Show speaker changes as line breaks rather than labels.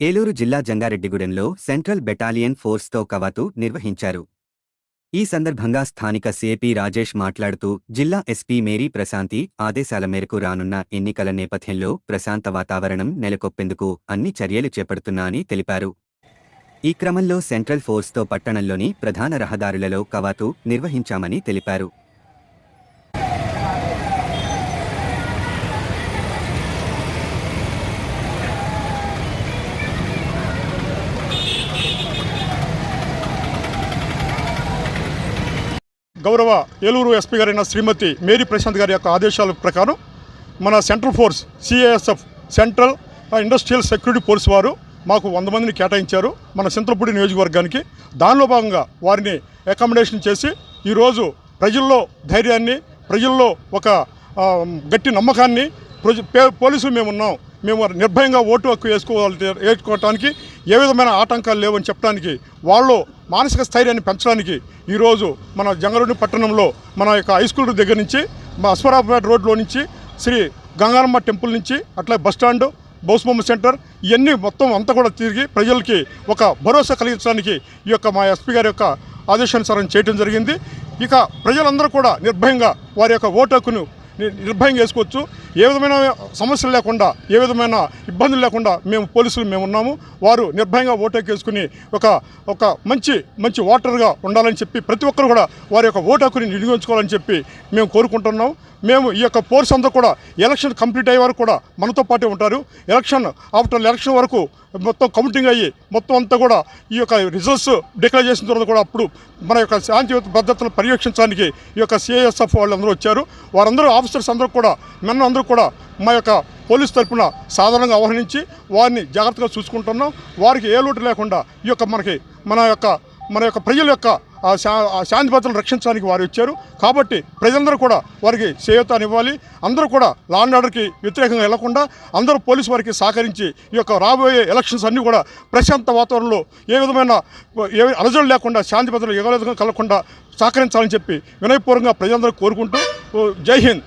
ఏలూరు జిల్లా జంగారెడ్డిగూడెంలో central battalion ఫోర్స్తో కవాతు నిర్వహించారు. ఈ సందర్భంగా స్థానిక సిఏపి రాజేష్ మాట్లాడుతూ జిల్లా ఎస్పీ మేరీ ప్రశాంతి ఆదేశాల మేరకు రానున్న ఎన్నికల నేపథ్యంలో ప్రశాంత వాతావరణం నెలకొప్పేందుకు అన్ని చర్యలు చేపడుతున్నా అని తెలిపారు. ఈ క్రమంలో సెంట్రల్ ఫోర్స్తో పట్టణంలోని ప్రధాన రహదారులలో కవాతు నిర్వహించామని తెలిపారు.
గౌరవ ఏలూరు ఎస్పీ గారైన శ్రీమతి మేరీ ప్రశాంత్ గారి యొక్క ఆదేశాల ప్రకారం మన central force CASF central industrial security force వారు మాకు వంద మందిని కేటాయించారు. మన సింతలపూడి నియోజకవర్గానికి దానిలో భాగంగా వారిని అకామిడేషన్ చేసి ఈరోజు ప్రజల్లో ధైర్యాన్ని ప్రజల్లో ఒక గట్టి నమ్మకాన్ని ప్రజ పే- పోలీసులు మేము ఉన్నాం. మేము నిర్భయంగా ఓటు హక్కు వేసుకోవాలి వేసుకోవటానికి ఏ విధమైన ఆటంకాలు లేవని చెప్పడానికి వాళ్ళు మానసిక స్థైర్యాన్ని పెంచడానికి ఈరోజు మన జంగరూడి పట్టణంలో మన యొక్క హై స్కూల్ దగ్గర నుంచి మా రోడ్లో నుంచి శ్రీ గంగారమ్మ టెంపుల్ నుంచి అట్లా బస్ స్టాండ్ బౌస్బొమ్మ సెంటర్ ఇవన్నీ మొత్తం అంతా కూడా తిరిగి ప్రజలకి ఒక భరోసా కలిగించడానికి ఈ యొక్క మా ఎస్పీ గారి యొక్క ఆదేశానుసారం చేయడం జరిగింది. ఇక ప్రజలందరూ కూడా నిర్భయంగా వారి యొక్క ఓటు హక్కును నిర్భయంగా వేసుకోవచ్చు. ఏ విధమైన సమస్యలు లేకుండా ఏ విధమైన ఇబ్బందులు లేకుండా మేము పోలీసులు మేము ఉన్నాము. వారు నిర్భయంగా ఓటు వేసుకుని ఒక ఒక మంచి మంచి ఓటర్గా ఉండాలని చెప్పి ప్రతి ఒక్కరు కూడా వారి యొక్క ఓటు హక్కుని వినియోగించుకోవాలని చెప్పి మేము కోరుకుంటున్నాం. మేము ఈ యొక్క ఫోర్స్ అంతా కూడా ఎలక్షన్ కంప్లీట్ అయ్యే వరకు కూడా మనతో పాటే ఉంటారు. ఎలక్షన్ ఆఫ్టర్ ఎలక్షన్ వరకు మొత్తం కౌంటింగ్ అయ్యి మొత్తం అంతా కూడా ఈ యొక్క రిజల్ట్స్ డిక్లేర్ చేసిన తర్వాత కూడా అప్పుడు మన యొక్క శాంతి భద్రతను పర్యవేక్షించడానికి ఈ యొక్క సిఐఎస్ఎఫ్ వాళ్ళందరూ వచ్చారు. వారందరూ ఆఫీసర్స్ అందరూ కూడా మెన్న అందరూ కూడా మా యొక్క పోలీస్ తరఫున సాధారణంగా ఆహ్వానించి వారిని జాగ్రత్తగా చూసుకుంటున్నాం. వారికి ఏ లోటు లేకుండా ఈ యొక్క మనకి మన యొక్క మన యొక్క ప్రజల యొక్క శా ఆ శాంతి భద్రతలు రక్షించడానికి వారు వచ్చారు. కాబట్టి ప్రజలందరూ కూడా వారికి చేయూతానివ్వాలి. అందరూ కూడా లా అండ్ ఆర్డర్కి వ్యతిరేకంగా వెళ్ళకుండా అందరూ పోలీసు వారికి సహకరించి ఈ యొక్క రాబోయే ఎలక్షన్స్ అన్నీ కూడా ప్రశాంత వాతావరణంలో ఏ విధమైన ఏ అలజడి లేకుండా శాంతి భద్రతలు ఎగలేదుగా కలగకుండా సహకరించాలని చెప్పి వినయపూర్వకంగా ప్రజలందరూ కోరుకుంటూ జై హింద్.